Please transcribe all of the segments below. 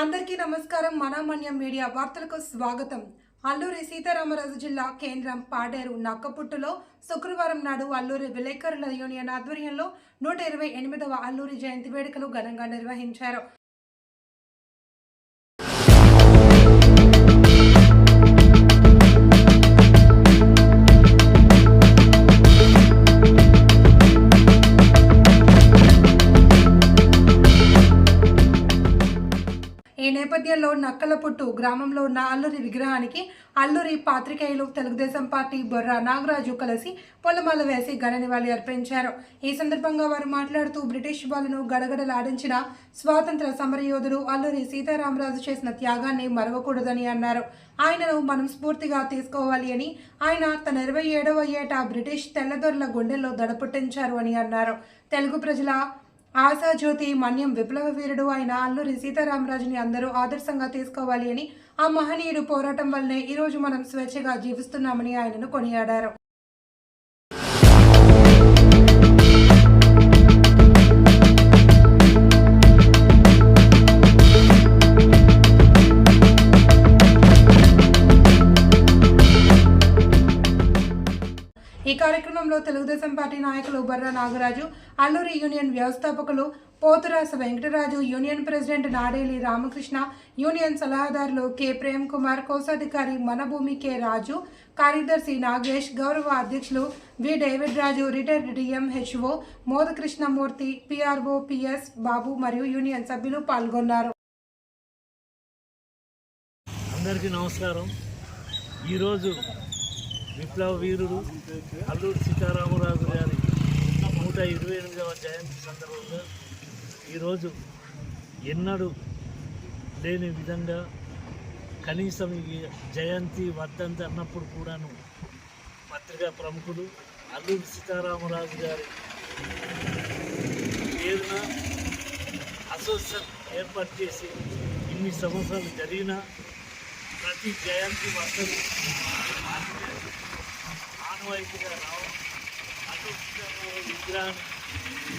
అందరికీ నమస్కారం. మనమన్యం మీడియా వార్తలకు స్వాగతం. అల్లూరి సీతారామరాజు జిల్లా కేంద్రం పాడేరు నక్కపుట్టులో శుక్రవారం నాడు అల్లూరి విలేకరుల యూనియన్ ఆధ్వర్యంలో నూట ఇరవై ఎనిమిదవ అల్లూరి జయంతి వేడుకలు ఘనంగా నిర్వహించారు. ఈ నేపథ్యంలో నక్కలపుట్టు గ్రామంలో ఉన్న అల్లూరి విగ్రహానికి అల్లూరి పాత్రికేయులు తెలుగుదేశం పార్టీ బొర్రా నాగరాజు కలిసి పొలమాల వేసి ఘన నివాళి అర్పించారు. ఈ సందర్భంగా వారు మాట్లాడుతూ బ్రిటిష్ వాళ్ళను గడగడలాడించిన స్వాతంత్ర సమరయోధుడు అల్లూరి సీతారామరాజు చేసిన త్యాగాన్ని మరవకూడదని అన్నారు. ఆయనను మనం స్ఫూర్తిగా తీసుకోవాలి అని ఆయన తన ఇరవై ఏడవ ఏటా బ్రిటిష్ తెల్లదొరల గుండెల్లో దడపుట్టించారు అని అన్నారు. తెలుగు ప్రజల ఆశాజ్యోతి మన్యం విప్లవ వీరుడు అయిన అల్లూరి సీతారామరాజుని అందరూ ఆదర్శంగా తీసుకోవాలి అని ఆ మహనీయుడు పోరాటం వల్లనే ఈరోజు మనం స్వేచ్ఛగా జీవిస్తున్నామని ఆయనను కొనియాడారు. ఈ కార్యక్రమంలో తెలుగుదేశం పార్టీ నాయకులు బర్రా నాగరాజు అల్లూరి యూనియన్ వ్యవస్థాపకులు Pothurasa Venkataraju union president Nadeli Ramakrishna union సలహాదారులు కె. ప్రేమ్ కుమార్ కోశాధికారి మనభూమి కె. రాజు కార్యదర్శి నాగేష్ గౌరవ అధ్యక్షులు V. David Raju retired DM HO Modakrishnamurthy PRO PS Babu మరియు యూనియన్ సభ్యులు పాల్గొన్నారు. అందరికీ నమస్కారం. ఈరోజు విప్లవ వీరుడు అల్లూరు సీతారామరాజు గారి నూట ఇరవై ఎనిమిదవ జయంతి సందర్భంగా ఈరోజు ఎన్నడూ లేని విధంగా కనీసం ఈ జయంతి వర్ధంతి అన్నప్పుడు కూడాను పత్రికా ప్రముఖులు అల్లూరి సీతారామరాజు గారి పేరున అసోసియేషన్ ఏర్పాటు చేసి ఇన్ని సంవత్సరాలు జరిగిన ప్రతి జయంతి వర్షం ఆనవాయితీగా రావడం అసోసియేషన్ విగ్రహాన్ని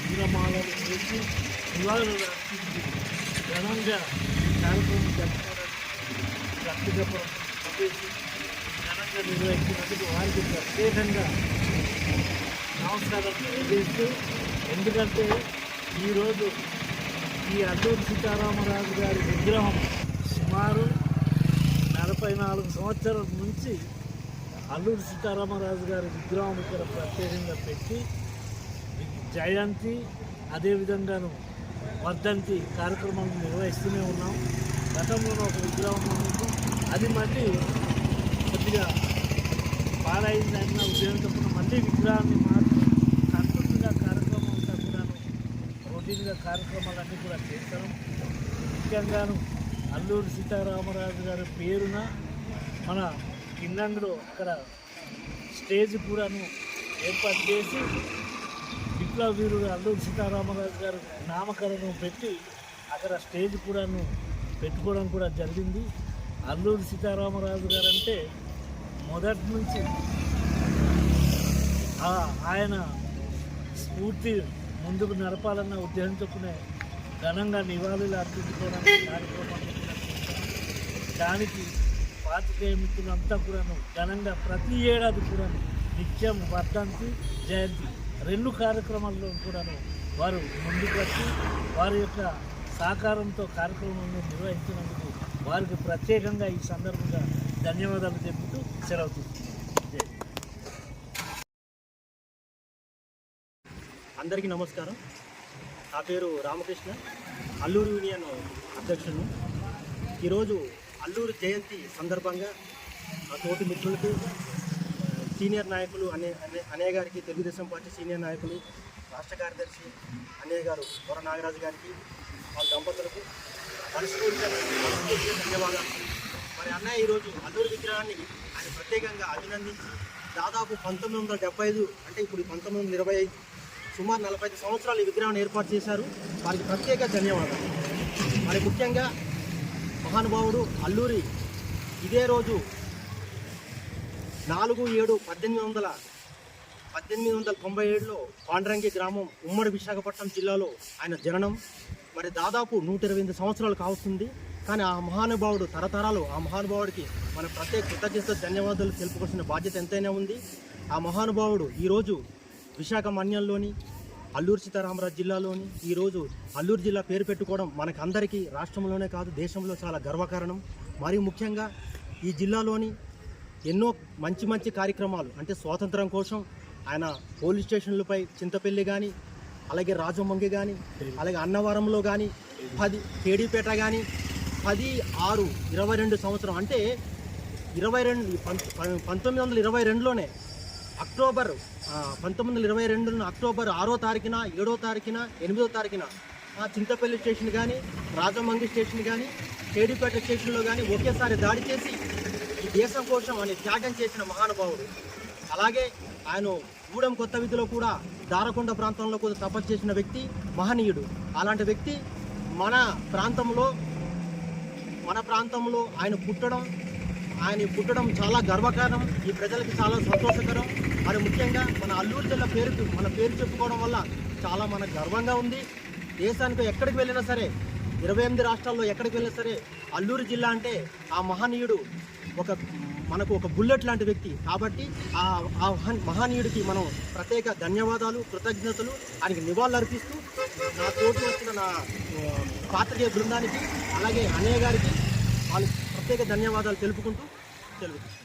విగ్రహాలను వేసి నివాళులు అర్పించి ఘనంగా కార్యక్రమం జరుపుకోవడానికి రక్తగపరం చేసి ఘనంగా నిర్వహించినందుకు వారికి ప్రత్యేకంగా నమస్కారం తెలియజేస్తూ ఎందుకంటే ఈరోజు ఈ అల్లూరి సీతారామరాజు గారి విగ్రహం సుమారు నలభై నాలుగు సంవత్సరాల నుంచి అల్లూరి సీతారామరాజు గారి విగ్రహం ఇక్కడ ప్రత్యేకంగా పెట్టి జయంతి అదేవిధంగాను వర్ధంతి కార్యక్రమం నిర్వహిస్తూనే ఉన్నాం. గతంలో ఒక విగ్రహం ఉంది అది మళ్ళీ కొద్దిగా పాడైందన్న ఉద్దేశంతో మళ్ళీ విగ్రహాన్ని మార్చి కంటిన్యూగా కార్యక్రమం అంతా కూడాను రొటీన్గా కార్యక్రమాలన్నీ కూడా చేస్తాం. ముఖ్యంగాను అల్లూరి సీతారామరాజు గారి పేరున మన కిందందులో అక్కడ స్టేజ్ కూడాను ఏర్పాటు చేసి విప్లవ వీరుడు అల్లూరి సీతారామరాజు గారు నామకరణం పెట్టి అక్కడ స్టేజ్ కూడాను పెట్టుకోవడం కూడా జరిగింది. అల్లూరి సీతారామరాజు గారు అంటే మొదటి నుంచి ఆయన స్ఫూర్తి ముందుకు నడపాలన్న ఉద్దేశంతోనే ఘనంగా నివాళులు అర్పించుకోవడానికి దానికి పాతికేయ మిత్రులంతా కూడాను ఘనంగా ప్రతి ఏడాది కూడాను నిత్యం వర్ధంతి జయంతి రెండు కార్యక్రమాల్లో కూడాను వారు ముందుకు వచ్చి వారి యొక్క సహకారంతో కార్యక్రమాలను నిర్వహించినందుకు వారికి ప్రత్యేకంగా ఈ సందర్భంగా ధన్యవాదాలు చెబుతూ సెలవు తీసుకుంటున్నాను. అందరికీ నమస్కారం. నా పేరు రామకృష్ణ అల్లూరు యూనియన్ అధ్యక్షుడు ఈరోజు అల్లూరు జయంతి సందర్భంగా నా తోటి మిత్రులకు సీనియర్ నాయకులు అనే అనే అనే గారికి తెలుగుదేశం పార్టీ సీనియర్ నాయకులు రాష్ట్ర కార్యదర్శి అన్నయ్య గారు వర నాగరాజు గారికి వాళ్ళ దంపతులకు మనస్ఫూర్తిగా మనస్ఫూర్తిగా ధన్యవాదాలు. మరి అన్నయ్య ఈరోజు అల్లూరు విగ్రహాన్ని ఆయన ప్రత్యేకంగా అభినందించి దాదాపు పంతొమ్మిది వందల డెబ్బై ఐదు అంటే ఇప్పుడు పంతొమ్మిది వందల ఇరవై ఐదు సుమారు నలభై ఐదు సంవత్సరాలు ఈ విగ్రహాన్ని ఏర్పాటు చేశారు. వారికి ప్రత్యేక ధన్యవాదాలు. మరి ముఖ్యంగా మహానుభావుడు అల్లూరి. ఇదే రోజు నాలుగు ఏడు పద్దెనిమిది వందల పద్దెనిమిది వందల తొంభై ఏడులో పాండరంగి గ్రామం ఉమ్మడి విశాఖపట్నం జిల్లాలో ఆయన జననం. మరి దాదాపు నూట ఇరవై ఎనిమిది సంవత్సరాలు కావస్తుంది. కానీ ఆ మహానుభావుడు తరతరాలు ఆ మహానుభావుడికి మన ప్రత్యేక కృతజ్ఞత ధన్యవాదాలు తెలుపుకోవాల్సిన బాధ్యత ఎంతైనా ఉంది. ఆ మహానుభావుడు ఈరోజు విశాఖ మన్యంలోని అల్లూరు సీతారామరాజు జిల్లాలోని ఈరోజు అల్లూరు జిల్లా పేరు పెట్టుకోవడం మనకందరికీ రాష్ట్రంలోనే కాదు దేశంలో చాలా గర్వకారణం. మరియు ముఖ్యంగా ఈ జిల్లాలోని ఎన్నో మంచి మంచి కార్యక్రమాలు అంటే స్వాతంత్రం కోసం ఆయన పోలీస్ స్టేషన్లపై చింతపల్లి కానీ అలాగే రాజమంగి కానీ అలాగే అన్నవరంలో కానీ పది కేడీపేట కానీ పది ఆరు ఇరవై రెండు సంవత్సరం అంటే ఇరవై రెండు పంతొమ్మిది వందల ఇరవై రెండులోనే అక్టోబర్ పంతొమ్మిది వందల ఇరవై రెండు అక్టోబర్ ఆరో తారీఖున ఏడో తారీఖున ఎనిమిదో తారీఖున చింతపల్లి స్టేషన్ కానీ రాజమండ్రి స్టేషన్ కానీ కేడీపేట స్టేషన్లో కానీ ఒకేసారి దాడి చేసి ఈ దేశం కోసం ఆయన త్యాగం చేసిన మహానుభావుడు. అలాగే ఆయన గూడెం కొత్త విధిలో కూడా దారకొండ ప్రాంతంలో కూడా తపస్సు చేసిన వ్యక్తి మహనీయుడు. అలాంటి వ్యక్తి మన ప్రాంతంలో మన ప్రాంతంలో ఆయన పుట్టడం ఆయన పుట్టడం చాలా గర్వకారణం. ఈ ప్రజలకి చాలా సంతోషకరం. మరి ముఖ్యంగా మన అల్లూరు జిల్లా పేరు మన పేరు చెప్పుకోవడం వల్ల చాలా మన గర్వంగా ఉంది. దేశానికి ఎక్కడికి వెళ్ళినా సరే ఇరవై ఎనిమిది రాష్ట్రాల్లో ఎక్కడికి వెళ్ళినా సరే అల్లూరు జిల్లా అంటే ఆ మహనీయుడు ఒక మనకు ఒక బుల్లెట్ లాంటి వ్యక్తి. కాబట్టి ఆ ఆ మహనీయుడికి మనం ప్రత్యేక ధన్యవాదాలు కృతజ్ఞతలు ఆయనకి నివాళులు అర్పిస్తూ నా తోటి వచ్చిన నా పాత్రికేయ బృందానికి అలాగే అన్నయ్య గారికి వాళ్ళు ప్రత్యేక ధన్యవాదాలు తెలుపుకుంటూ తెలుపుతున్నాను